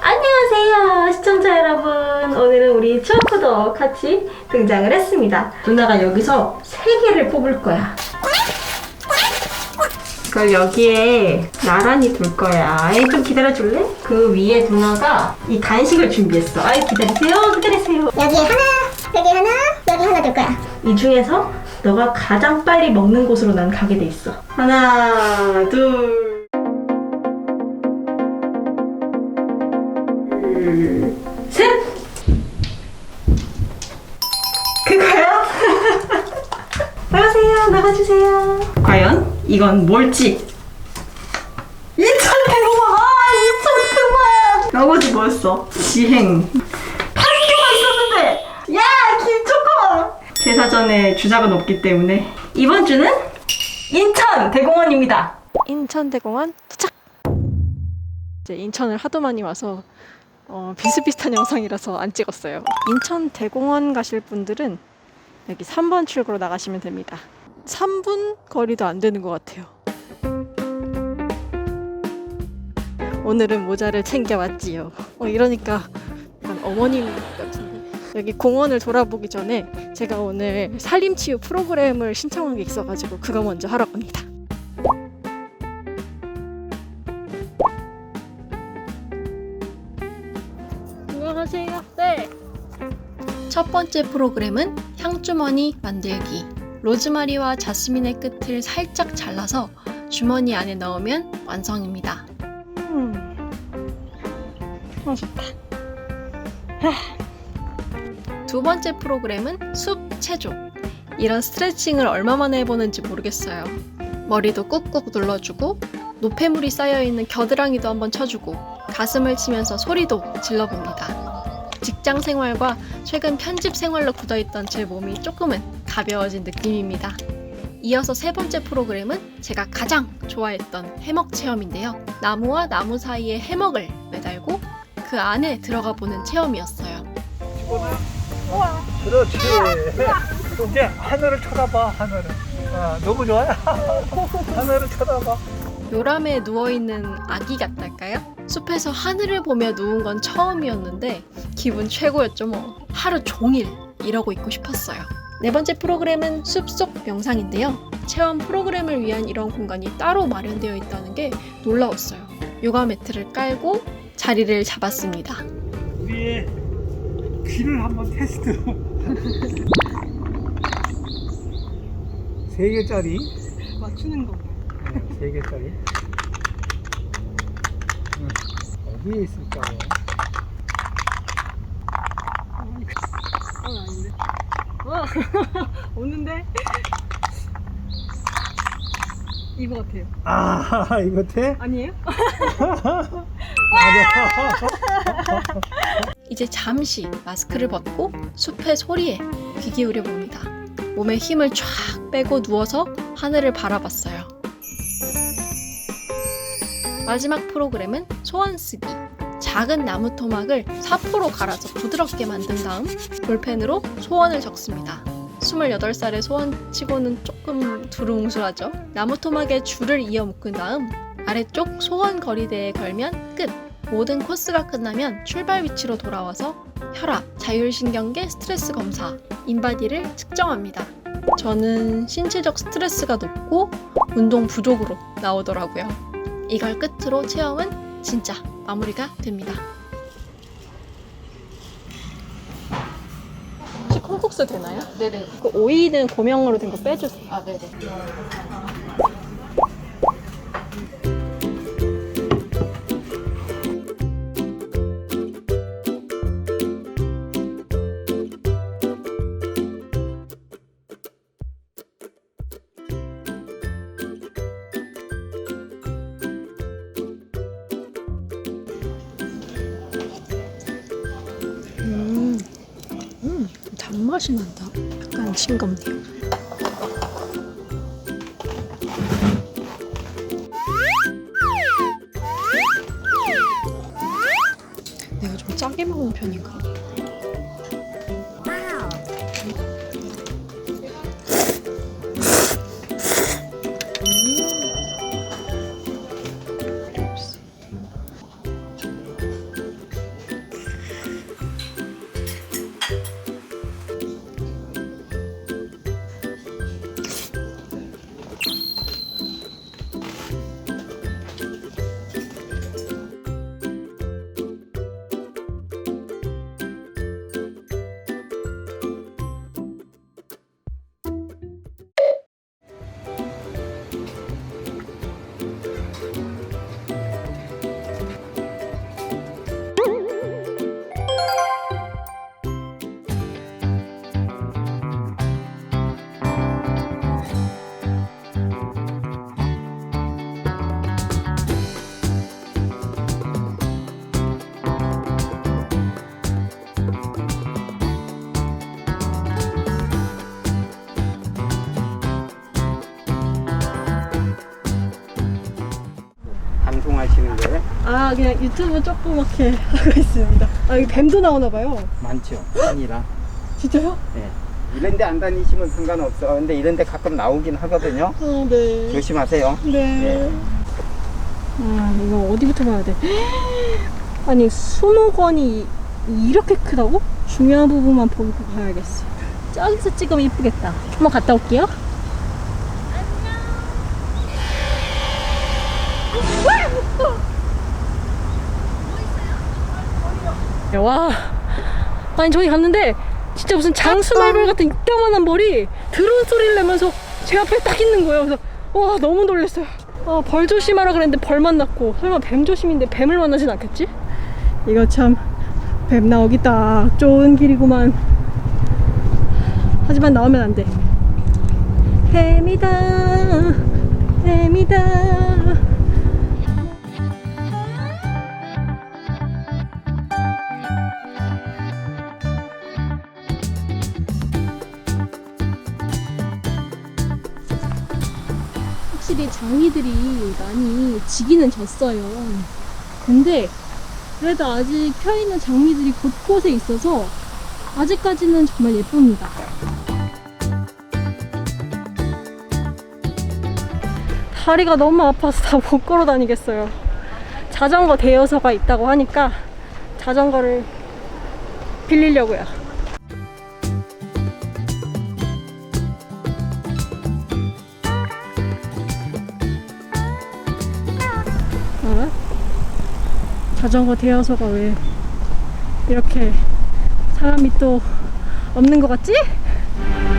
안녕하세요 시청자 여러분. 오늘은 우리 추어코도 같이 등장을 했습니다. 누나가 여기서 세 개를 뽑을 거야. 그걸 여기에 나란히 둘 거야. 아이 좀 기다려줄래? 그 위에 누나가 이 간식을 준비했어. 아이 기다리세요 기다리세요. 여기 하나, 여기 하나, 여기 하나 둘 거야. 이 중에서 너가 가장 빨리 먹는 곳으로 난 가게 돼 있어 하나 둘 나가주세요. 과연 이건 뭘지? 2천 대로만! 아, 2천 그만! 나머지 뭐였어? 지행. 8개가 있었는데! 야, 김초코! 제 사전에 주작은 없기 때문에 이번 주는 인천 대공원입니다. 인천대공원 도착! 이제 인천을 하도 많이 와서 어, 비슷비슷한 영상이라서 안 찍었어요. 인천대공원 가실 분들은 여기 3번 출구로 나가시면 됩니다. 3분 거리도 안 되는 것 같아요. 오늘은 모자를 챙겨왔지요. 어, 이러니까 어머님. 여기 공원을 돌아보기 전에 제가 오늘 살림치유 프로그램을 신청한 게 있어가지고 그거 먼저 하러 갑니다. 안녕하세요. 네. 첫 번째 프로그램은 향주머니 만들기. 로즈마리와 자스민의 끝을 살짝 잘라서 주머니 안에 넣으면 완성입니다. 음. 어, 좋다. 두 번째 프로그램은 숲 체조. 이런 스트레칭을 얼마 만에 해보는지 모르겠어요. 머리도 꾹꾹 눌러주고 노폐물이 쌓여있는 겨드랑이도 한번 쳐주고 가슴을 치면서 소리도 질러봅니다. 직장 생활과 최근 편집 생활로 굳어있던 제 몸이 조금은 가벼워진 느낌입니다. 이어서 세 번째 프로그램은 제가 가장 좋아했던 해먹 체험인데요. 나무와 나무 사이에 해먹을 매달고 그 안에 들어가 보는 체험이었어요. 그렇지. 이제 하늘을 쳐다봐, 하늘을. 아, 너무 좋아요. 하늘을 쳐다봐. 요람에 누워있는 아기 같달까요? 숲에서 하늘을 보며 누운 건 처음이었는데 기분 최고였죠 뭐. 하루 종일 이러고 있고 싶었어요. 네 번째 프로그램은 숲속 명상인데요. 체험 프로그램을 위한 이런 공간이 따로 마련되어 있다는 게 놀라웠어요. 요가 매트를 깔고 자리를 잡았습니다. 우리의 귀를 한번 테스트. 세 개짜리. 맞추는 건가요? 세 개짜리. 응. 어디에 있을까요? 어, 아닌데. 와, 오는데? 이거 같아요. 아, 이거 돼? 아니에요? 맞아. 이제 잠시 마스크를 벗고 숲의 소리에 귀 기울여 봅니다. 몸에 힘을 쫙 빼고 누워서 하늘을 바라봤어요. 마지막 프로그램은 소원 쓰기. 작은 나무 토막을 사포로 갈아서 부드럽게 만든 다음 볼펜으로 소원을 적습니다. 28살의 소원치고는 조금 두루뭉술하죠. 나무 토막에 줄을 이어 묶은 다음 아래쪽 소원 거리대에 걸면 끝! 모든 코스가 끝나면 출발 위치로 돌아와서 혈압, 자율신경계 스트레스 검사, 인바디를 측정합니다. 저는 신체적 스트레스가 높고 운동 부족으로 나오더라고요. 이걸 끝으로 체험은 진짜 마무리가 됩니다. 혹시 콩국수 되나요? 네네. 그 오이는 고명으로 된 거 빼주세요. 아, 네네. 단맛이 난다. 약간 싱겁네요. 내가 좀 짜게 먹는 편인가? 아 그냥 유튜브 조그맣게 하고 있습니다. 아 여기 뱀도 나오나 봐요. 많죠. 산이라. 진짜요? 예. 이런 데 안 다니시면 상관없어. 근데 이런 데 가끔 나오긴 하거든요. 아 네. 조심하세요. 네. 아 이거 어디부터 봐야 돼? 아니 수목원이 이렇게 크다고? 중요한 부분만 보고 가야겠어. 저기서 찍으면 이쁘겠다. 한번 갔다 올게요. 와. 아니 저기 갔는데 진짜 무슨 장수말벌 같은 이따만한 벌이 드론 소리를 내면서 제 앞에 딱 있는 거예요. 그래서 와 너무 놀랐어요. 아, 벌 조심하라 그랬는데 벌 만났고 설마 뱀 조심인데 뱀을 만나진 않겠지? 이거 참 뱀 나오기 딱 좋은 길이구만. 하지만 나오면 안 돼. 뱀이다, 뱀이다. 확실히 장미들이 많이 지기는 졌어요. 근데 그래도 아직 펴있는 장미들이 곳곳에 있어서 아직까지는 정말 예쁩니다. 다리가 너무 아파서 다 못 걸어 다니겠어요. 자전거 대여소가 있다고 하니까 자전거를 빌리려고요. 자전거 대여소가 왜 이렇게 사람이 또 없는 것 같지?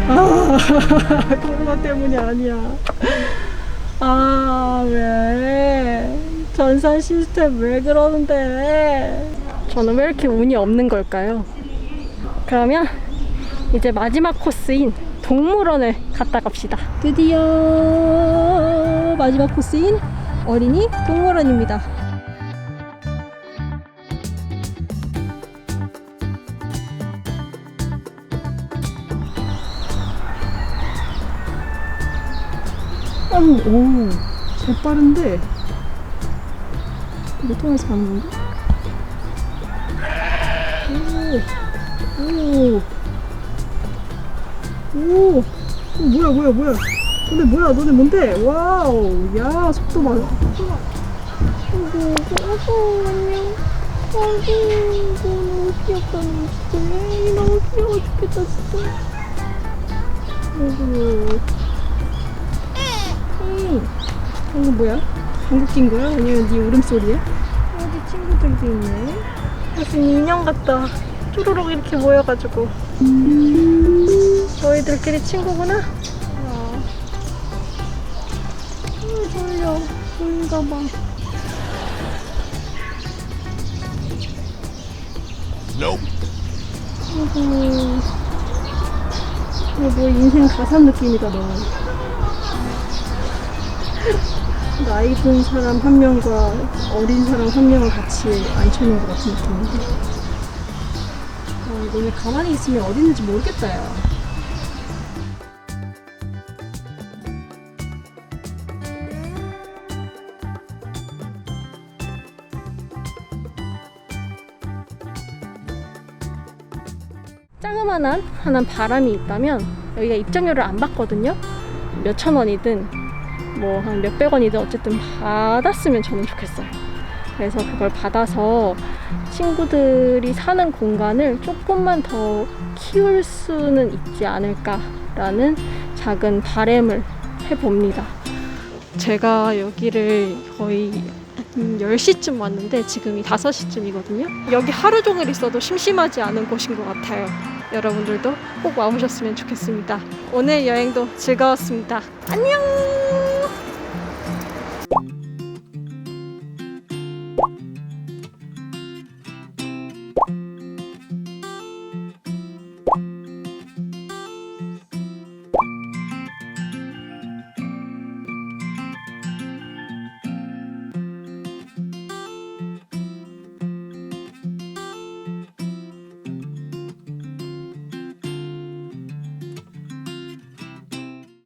아, 코로나 때문이 아니야. 아, 왜? 전산 시스템 왜 그러는데? 저는 왜 이렇게 운이 없는 걸까요? 그러면 이제 마지막 코스인 동물원을 갔다 갑시다. 드디어 마지막 코스인 어린이 동물원입니다. 아니, 오, 재빠른데? 이거 통해서 가는 건가? 오, 오, 오, 어, 뭐야, 뭐야, 뭐야. 너네 뭐야, 너네 뭔데? 와우, 야, 속도 봐. 아이고, 아이고, 안녕. 아이고, 너무 귀엽다, 너 진짜. 에이, 너무 귀여워 죽겠다, 진짜. 아이고. 음, 방금 뭐야? 방귀 낀 거야? 아니면 네 울음소리야? 어디 친구들도 있네. 무슨 인형 같다. 쪼르륵 이렇게 모여가지고. 저희들끼리 친구구나? 아, 아 졸려. 졸린가 봐. 아이고. 이거 뭐 인생 가산 느낌이다, 너. 나이 든 사람 한 명과 어린 사람 한 명을 같이 앉혀놓은 것 같은 느낌인데. 아, 너네 가만히 있으면 어디 있는지 모르겠다, 야. 짜그만한 하나 바람이 있다면 여기가 입장료를 안 받거든요. 몇천 원이든 뭐 한 몇백 원이든 어쨌든 받았으면 저는 좋겠어요. 그래서 그걸 받아서 친구들이 사는 공간을 조금만 더 키울 수는 있지 않을까라는 작은 바램을 해봅니다. 제가 여기를 거의 음, 10시쯤 왔는데 지금이 5시쯤이거든요. 여기 하루 종일 있어도 심심하지 않은 곳인 것 같아요. 여러분들도 꼭 와보셨으면 좋겠습니다. 오늘 여행도 즐거웠습니다. 안녕!